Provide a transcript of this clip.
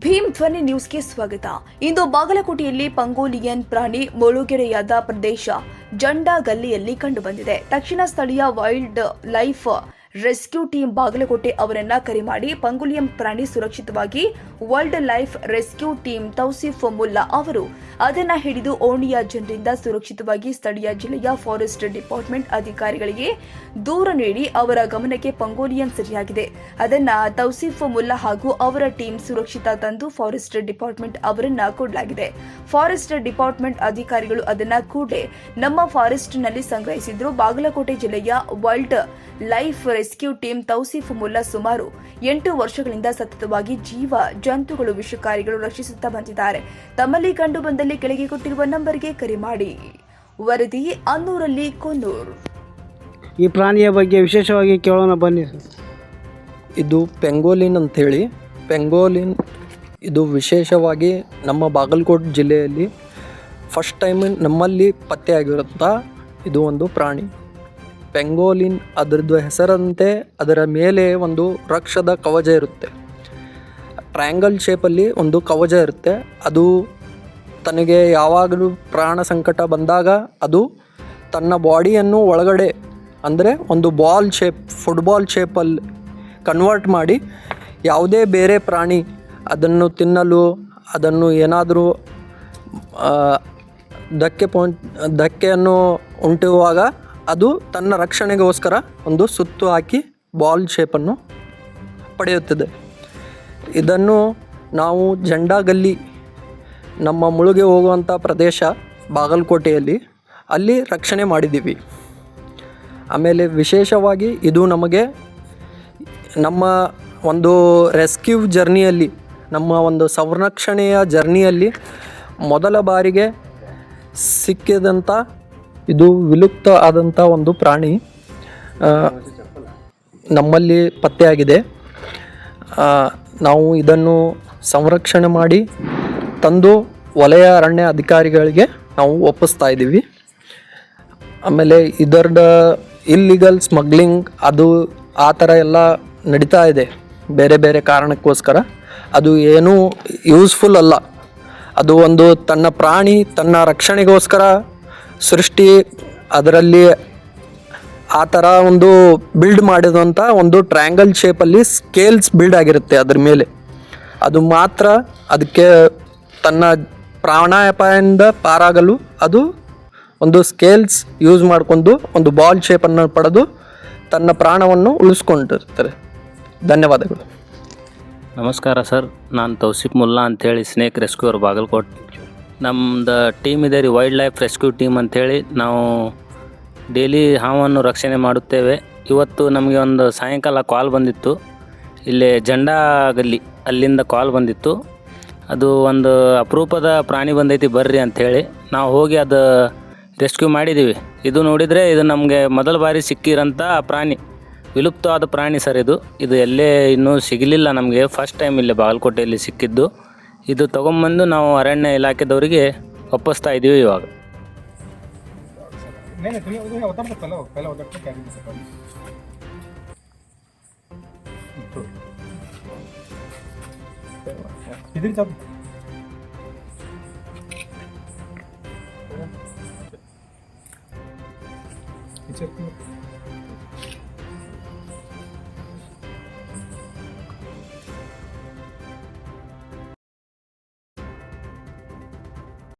ಭೀಮ್ ಧ್ವನಿ ನ್ಯೂಸ್ಗೆ ಸ್ವಾಗತ. ಇಂದು ಬಾಗಲಕೋಟೆಯಲ್ಲಿ ಪಂಗೋಲಿಯನ್ ಪ್ರಾಣಿ ಮುಳುಗೆರೆಯಾದ ಪ್ರದೇಶ. ಜಂಡಾ ಗಲ್ಲಿಯಲ್ಲಿ ಕಂಡುಬಂದಿದೆ. ತಕ್ಷಣ ಸ್ಥಳೀಯ wild life rescue team Bagalkot ಅವರನ್ನ ಕರೆ ಮಾಡಿ ಪಂಗುಲಿಯಂ ಪ್ರಾಣಿ ಸುರಕ್ಷಿತವಾಗಿ world life rescue team Tausif Mulla ಅವರು ಅದನ್ನ ಹಿಡಿದು ಓಣಿಯ ಜನರಿಂದ ಸುರಕ್ಷಿತವಾಗಿ ಸ್ಥಳೀಯ ಜಿಲ್ಲೆಯ ಫಾರೆಸ್ಟ್ ಡಿಪಾರ್ಟ್ಮೆಂಟ್ ಅಧಿಕಾರಿಗಳಿಗೆ ದೂರ ನೀಡಿ ಅವರ ಗಮನಕ್ಕೆ ಪಂಗೋಲಿಯನ್ ಸರಿಯಾಗಿದೆ. ಅದನ್ನ ತೌಸಿಫ್ ಮುಲ್ಲಾ ಹಾಗೂ ಅವರ ಟೀಮ್ ಸುರಕ್ಷಿತ ತಂದು ಫಾರೆಸ್ಟ್ ಡಿಪಾರ್ಟ್ಮೆಂಟ್ ಅವರನ್ನ ಕೊಡಲಾಗಿದೆ. ಫಾರೆಸ್ಟ್ ಡಿಪಾರ್ಟ್ಮೆಂಟ್ ಅಧಿಕಾರಿಗಳು ಅದನ್ನ ಕೂಡಲೇ ನಮ್ಮ ಫಾರೆಸ್ಟ್ನಲ್ಲಿ ಸಂಗ್ರಹಿಸಿದ್ರು. ಬಾಗಲಕೋಟೆ ಜಿಲ್ಲೆಯ world life rescue team Tausif Mulla ಸುಮಾರು ಎಂಟು ವರ್ಷಗಳಿಂದ ಸತತವಾಗಿ ಜೀವ ಜಂತುಗಳು ವಿಷಕಾರಿಗಳು ರಕ್ಷಿಸುತ್ತಾ ಬಂದಿದ್ದಾರೆ. ತಮ್ಮಲ್ಲಿ ಕಂಡು ಬಂದಲ್ಲಿ ಕೆಳಗೆ ಕೊಟ್ಟಿರುವ ನಂಬರ್ಗೆ ಕರೆ ಮಾಡಿ. ವರದಿ ಅನ್ನೂರಲ್ಲಿ ಕೊನ್ನೂರು. ಈ ಪ್ರಾಣಿಯ ಬಗ್ಗೆ ವಿಶೇಷವಾಗಿ ಕೇಳೋಣ ಬನ್ನಿ ಇದು ಪೆಂಗೋಲಿನ್ ಅಂಥೇಳಿ ಪೆಂಗೋಲಿನ್ ಇದು ವಿಶೇಷವಾಗಿ ನಮ್ಮ ಬಾಗಲಕೋಟೆ ಜಿಲ್ಲೆಯಲ್ಲಿ ಫಸ್ಟ್ ಟೈಮ್ ನಮ್ಮಲ್ಲಿ ಪತ್ತೆಯಾಗಿರುತ್ತ ಇದು ಒಂದು ಪ್ರಾಣಿ. ಪೆಂಗೋಲಿನ್ ಅದರದ್ದು ಹೆಸರಂತೆ ಅದರ ಮೇಲೆ ಒಂದು ರಕ್ಷದ ಕವಚ ಇರುತ್ತೆ. ಟ್ರಯಾಂಗಲ್ ಶೇಪಲ್ಲಿ ಒಂದು ಕವಚ ಇರುತ್ತೆ. ಅದು ತನಗೆ ಯಾವಾಗಲೂ ಪ್ರಾಣ ಸಂಕಟ ಬಂದಾಗ ಅದು ತನ್ನ ಬಾಡಿಯನ್ನು ಒಳಗಡೆ ಅಂದರೆ ಒಂದು ಬಾಲ್ ಶೇಪ್ ಫುಟ್ಬಾಲ್ ಶೇಪಲ್ಲಿ ಕನ್ವರ್ಟ್ ಮಾಡಿ ಯಾವುದೇ ಬೇರೆ ಪ್ರಾಣಿ ಅದನ್ನು ತಿನ್ನಲು, ಅದನ್ನು ಏನಾದರೂ ಧಕ್ಕೆ ಪೋ ಧಕ್ಕೆಯನ್ನು ಉಂಟುವಾಗ ಅದು ತನ್ನ ರಕ್ಷಣೆಗೋಸ್ಕರ ಒಂದು ಸುತ್ತು ಹಾಕಿ ಬಾಲ್ ಶೇಪನ್ನು ಪಡೆಯುತ್ತದೆ. ಇದನ್ನು ನಾವು ಜಂಡಾಗಲ್ಲಿ ನಮ್ಮ ಮುಳುಗೆ ಹೋಗುವಂಥ ಪ್ರದೇಶ ಬಾಗಲಕೋಟೆಯಲ್ಲಿ ಅಲ್ಲಿ ರಕ್ಷಣೆ ಮಾಡಿದ್ದೀವಿ. ಆಮೇಲೆ ವಿಶೇಷವಾಗಿ ಇದು ನಮಗೆ ನಮ್ಮ ಒಂದು ರೆಸ್ಕ್ಯೂ ಜರ್ನಿಯಲ್ಲಿ, ನಮ್ಮ ಒಂದು ಸಂರಕ್ಷಣೆಯ ಜರ್ನಿಯಲ್ಲಿ ಮೊದಲ ಬಾರಿಗೆ ಸಿಕ್ಕಿದಂಥ ಇದು ವಿಲುಪ್ತ ಆದಂಥ ಒಂದು ಪ್ರಾಣಿ ನಮ್ಮಲ್ಲಿ ಪತ್ತೆಯಾಗಿದೆ ನಾವು ಇದನ್ನು ಸಂರಕ್ಷಣೆ ಮಾಡಿ ತಂದು ವಲಯ ಅರಣ್ಯ ಅಧಿಕಾರಿಗಳಿಗೆ ನಾವು ಒಪ್ಪಿಸ್ತಾ ಇದ್ದೀವಿ. ಆಮೇಲೆ ಇದರದ ಇಲ್ಲಿಗಲ್ ಸ್ಮಗ್ಲಿಂಗ್ ಅದು ಆ ಥರ ಎಲ್ಲ ನಡೀತಾ ಇದೆ. ಬೇರೆ ಬೇರೆ ಕಾರಣಕ್ಕೋಸ್ಕರ. ಅದು ಏನೂ ಯೂಸ್ಫುಲ್ ಅಲ್ಲ. ಅದು ಒಂದು ತನ್ನ ಪ್ರಾಣಿ ತನ್ನ ರಕ್ಷಣೆಗೋಸ್ಕರ ಸೃಷ್ಟಿ ಅದರಲ್ಲಿ ಆ ಥರ ಒಂದು ಬಿಲ್ಡ್ ಮಾಡಿದಂಥ ಒಂದು ಟ್ರ್ಯಾಂಗಲ್ ಶೇಪಲ್ಲಿ ಸ್ಕೇಲ್ಸ್ ಬಿಲ್ಡ್ ಆಗಿರುತ್ತೆ ಅದ್ರ ಮೇಲೆ. ಅದು ಮಾತ್ರ ಅದಕ್ಕೆ ತನ್ನ ಪ್ರಾಣಾಪಾಯದಿಂದ ಪಾರಾಗಲು ಅದು ಒಂದು ಸ್ಕೇಲ್ಸ್ ಯೂಸ್ ಮಾಡಿಕೊಂಡು ಒಂದು ಬಾಲ್ ಶೇಪನ್ನು ಪಡೆದು ತನ್ನ ಪ್ರಾಣವನ್ನು ಉಳಿಸ್ಕೊಂಡಿರ್ತಾರೆ. ಧನ್ಯವಾದಗಳು. ನಮಸ್ಕಾರ ಸರ್. ನಾನು ತೌಸಿಫ್ ಮುಲ್ಲಾ ಅಂತೇಳಿ ಸ್ನೇಕ್ ರೆಸ್ಕ್ಯೂರ್ ಬಾಗಲಕೋಟ್. ನಮ್ದು ಟೀಮ್ ಇದೆ ರೀ ವೈಲ್ಡ್ ಲೈಫ್ ರೆಸ್ಕ್ಯೂ ಟೀಮ್ ಅಂಥೇಳಿ ನಾವು ಡೈಲಿ ಹಾವನ್ನು ರಕ್ಷಣೆ ಮಾಡುತ್ತೇವೆ. ಇವತ್ತು ನಮಗೆ ಒಂದು ಸಾಯಂಕಾಲ ಕಾಲ್ ಬಂದಿತ್ತು. ಇಲ್ಲಿ ಜಂಡಾ ಗಲ್ಲಿ ಅಲ್ಲಿಂದ ಕಾಲ್ ಬಂದಿತ್ತು. ಅದು ಒಂದು ಅಪರೂಪದ ಪ್ರಾಣಿ ಬಂದೈತಿ ಬರ್ರಿ ಅಂಥೇಳಿ ನಾವು ಹೋಗಿ ಅದು ರೆಸ್ಕ್ಯೂ ಮಾಡಿದ್ದೀವಿ ಇದು ನೋಡಿದರೆ ಇದು ನಮಗೆ ಮೊದಲ ಬಾರಿ ಸಿಕ್ಕಿರೋಂಥ ಪ್ರಾಣಿ, ವಿಲುಪ್ತವಾದ ಪ್ರಾಣಿ ಸರ್ ಇದು. ಇದು ಎಲ್ಲೇ ಇನ್ನೂ ಸಿಗಲಿಲ್ಲ ನಮಗೆ. ಫಸ್ಟ್ ಟೈಮ್ ಇಲ್ಲಿ ಬಾಗಲಕೋಟೆಯಲ್ಲಿ ಸಿಕ್ಕಿದ್ದು. ಇದು ತಗೊಂಬಂದು ನಾವು ಅರಣ್ಯ ಇಲಾಖೆದವರಿಗೆ ಒಪ್ಪಿಸ್ತಾ ಇದ್ದೀವಿ ಇವಾಗ. नहीं